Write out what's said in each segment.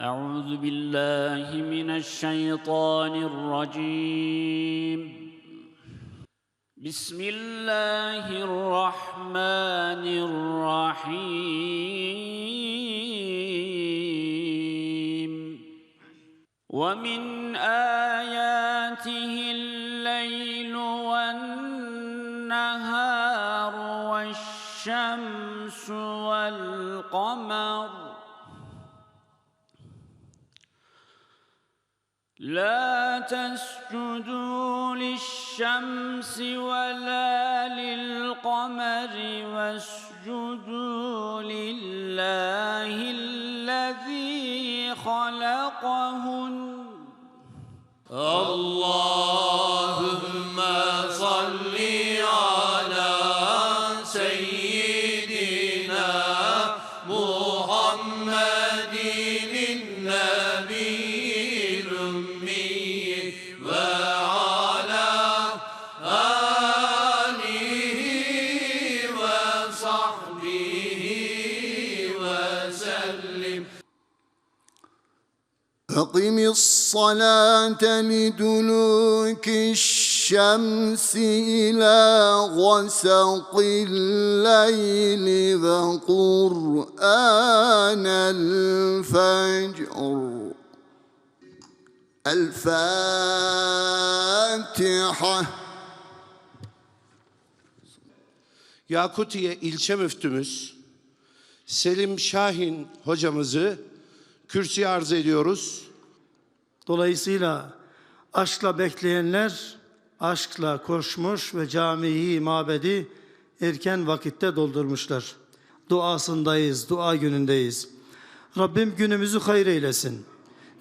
أعوذ بالله من الشيطان الرجيم. بسم الله الرحمن الرحيم. ومن آياته الليل والنهار والشمس والقمر لا تسجدوا للشمس ولا للقمر واسجدوا لله الذي خلقهن. اللهم أقم الصلاة لدلوك الشمس إلى غسق الليل وقرآن الفجر الفاتحة Yakutiye ilçe müftümüz Selim Şahin hocamızı kürsüye arz ediyoruz. Dolayısıyla aşkla bekleyenler aşkla koşmuş ve camiyi, mabedi erken vakitte doldurmuşlar. Duasındayız, dua günündeyiz. Rabbim günümüzü hayır eylesin.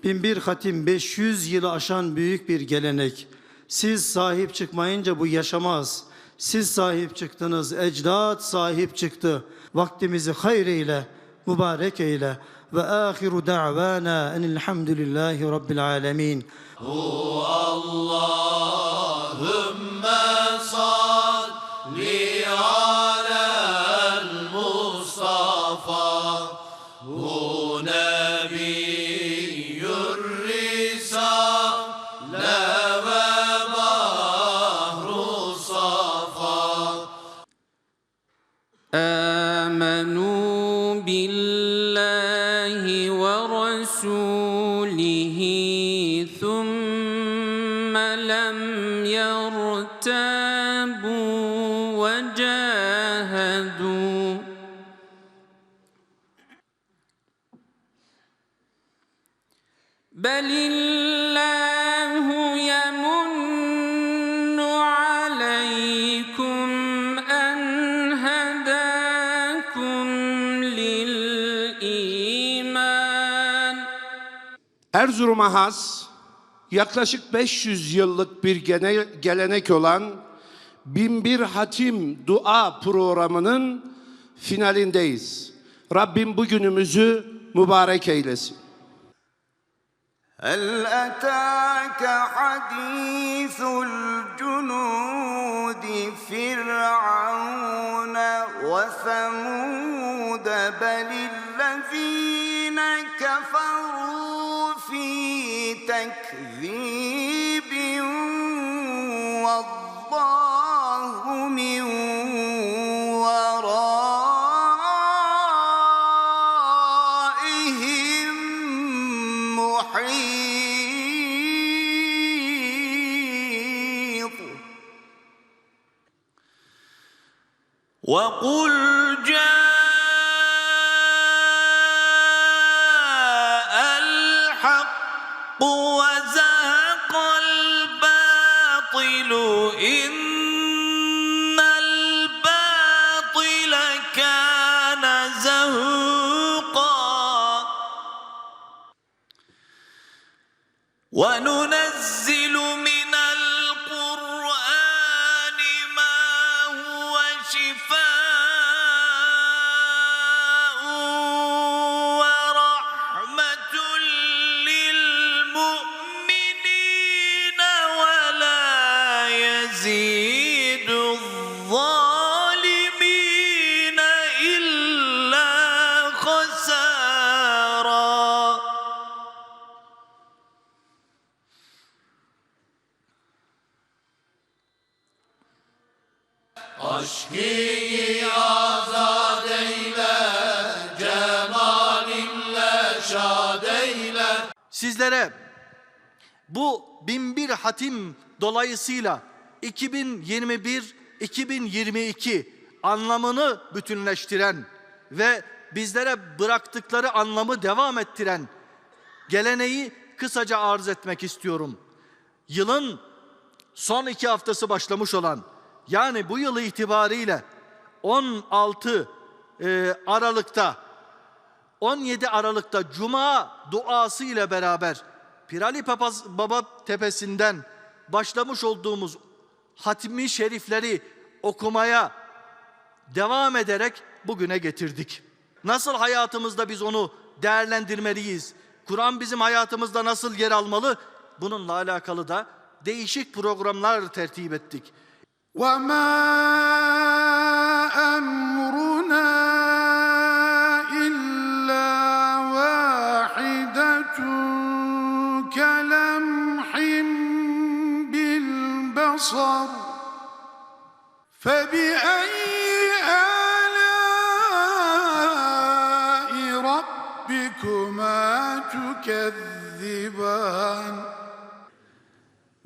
Binbir hatim 500 yılı aşan büyük bir gelenek. Siz sahip çıkmayınca bu yaşamaz. Siz sahip çıktınız, ecdat sahip çıktı. Vaktimizi hayır eyle, mübarek eyle. وآخر دعوانا أن الحمد لله رب العالمين. هو اللهم صل على المصطفى. هو نبي الرسالة. وبهر صفا آمنوا بالله Erzurum'a has yaklaşık 500 yıllık bir gene- gelenek olan Binbir Hatim Dua programının finalindeyiz. Rabbim bu günümüzü mübarek eylesin. هل أتاك حديث الجنود فرعون وثمود بل الذين كفروا في تكذيب والله من ورائهم محيط. وقل جاء وننزل Sizlere bu binbir hatim dolayısıyla 2021-2022 anlamını bütünleştiren ve bizlere bıraktıkları anlamı devam ettiren geleneği kısaca arz etmek istiyorum. Yılın son iki haftası başlamış olan yani bu yıl itibariyle 16 e, Aralık'ta 17 Aralık'ta Cuma duası ile beraber Pirali Papaz Baba Tepesi'nden başlamış olduğumuz hatmi şerifleri okumaya devam ederek bugüne getirdik. Nasıl hayatımızda biz onu değerlendirmeliyiz? Kur'an bizim hayatımızda nasıl yer almalı? Bununla alakalı da değişik programlar tertip ettik. وما أمرنا إلا واحدة كلمح بالبصر فبأي آلاء ربكما تكذبان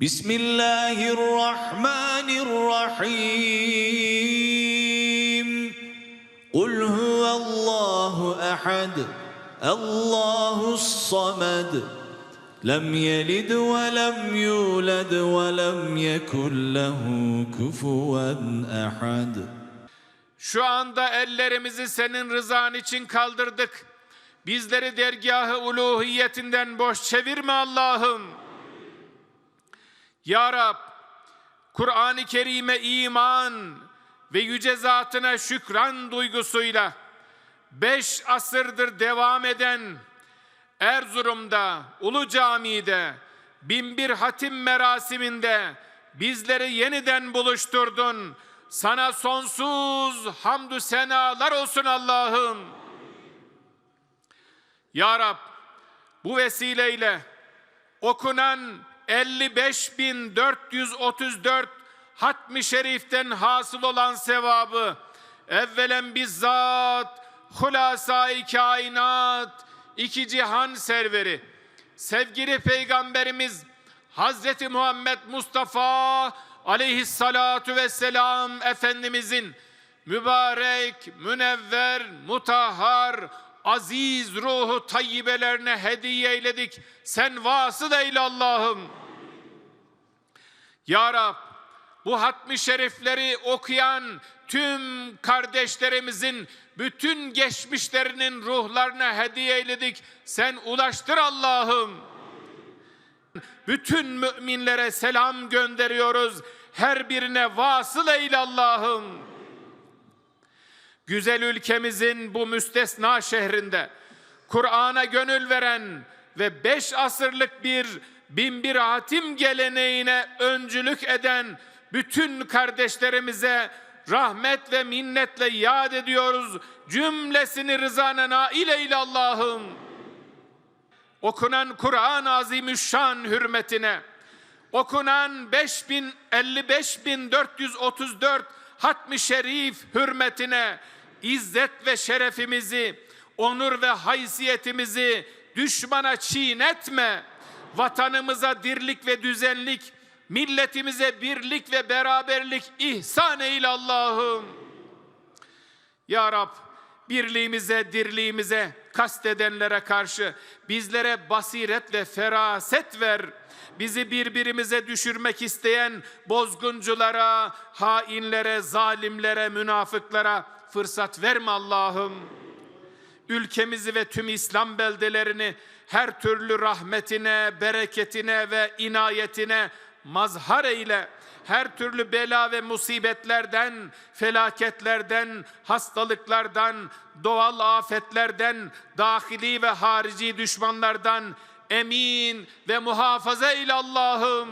بسم الله الرحمن الرحيم قل هو الله احد الله الصمد لم يلد ولم يولد ولم يكن له كفوا احد Şu anda ellerimizi senin rızan için kaldırdık. Bizleri dergahı uluhiyetinden boş çevirme Allah'ım. Ya Rab, Kur'an-ı Kerim'e iman ve yüce zatına şükran duygusuyla beş asırdır devam eden Erzurum'da, Ulu Cami'de, binbir hatim merasiminde bizleri yeniden buluşturdun. Sana sonsuz hamdü senalar olsun Allah'ım. Ya Rab, bu vesileyle okunan 55.434 hatmi şeriften hasıl olan sevabı evvelen bizzat hulasa-i kainat iki cihan serveri sevgili peygamberimiz Hazreti Muhammed Mustafa aleyhissalatu vesselam Efendimizin mübarek, münevver, mutahhar, aziz ruhu tayyibelerine hediye eyledik. Sen vasıl eyle Allah'ım. Ya Rab, bu hatmi şerifleri okuyan tüm kardeşlerimizin bütün geçmişlerinin ruhlarına hediye eyledik. Sen ulaştır Allah'ım. Bütün müminlere selam gönderiyoruz. Her birine vasıl eyle Allah'ım. Güzel ülkemizin bu müstesna şehrinde Kur'an'a gönül veren ve beş asırlık bir binbir hatim geleneğine öncülük eden bütün kardeşlerimize rahmet ve minnetle yad ediyoruz. Cümlesini rızana nail eyle Allah'ım. Okunan Kur'an-ı Azimüşşan hürmetine, okunan 5000 55434 hatmi şerif hürmetine izzet ve şerefimizi, onur ve haysiyetimizi düşmana çiğnetme. Vatanımıza dirlik ve düzenlik, milletimize birlik ve beraberlik ihsan eyle Allah'ım. Ya Rab, birliğimize, dirliğimize kastedenlere karşı bizlere basiret ve feraset ver. Bizi birbirimize düşürmek isteyen bozgunculara, hainlere, zalimlere, münafıklara fırsat verme Allah'ım. Ülkemizi ve tüm İslam beldelerini her türlü rahmetine, bereketine ve inayetine mazhar eyle. Her türlü bela ve musibetlerden, felaketlerden, hastalıklardan, doğal afetlerden, dahili ve harici düşmanlardan emin ve muhafaza eyle Allah'ım.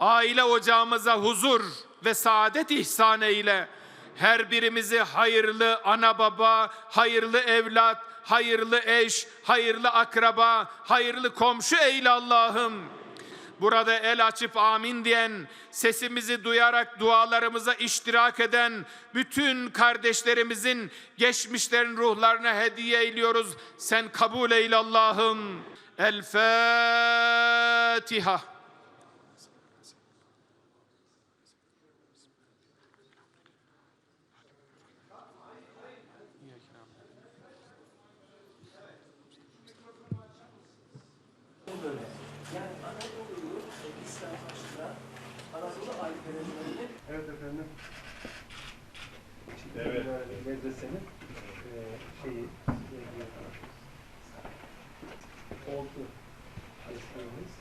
Aile ocağımıza huzur ve saadet ihsan eyle. Her birimizi hayırlı ana baba, hayırlı evlat, hayırlı eş, hayırlı akraba, hayırlı komşu eyle Allah'ım. Burada el açıp amin diyen, sesimizi duyarak dualarımıza iştirak eden bütün kardeşlerimizin geçmişlerin ruhlarına hediye ediyoruz. Sen kabul eyle Allah'ım. El Fatiha. arasında ait. Evet efendim. Şimdi evet. medresenin e, şeyi e, oldu. Kesmemiz.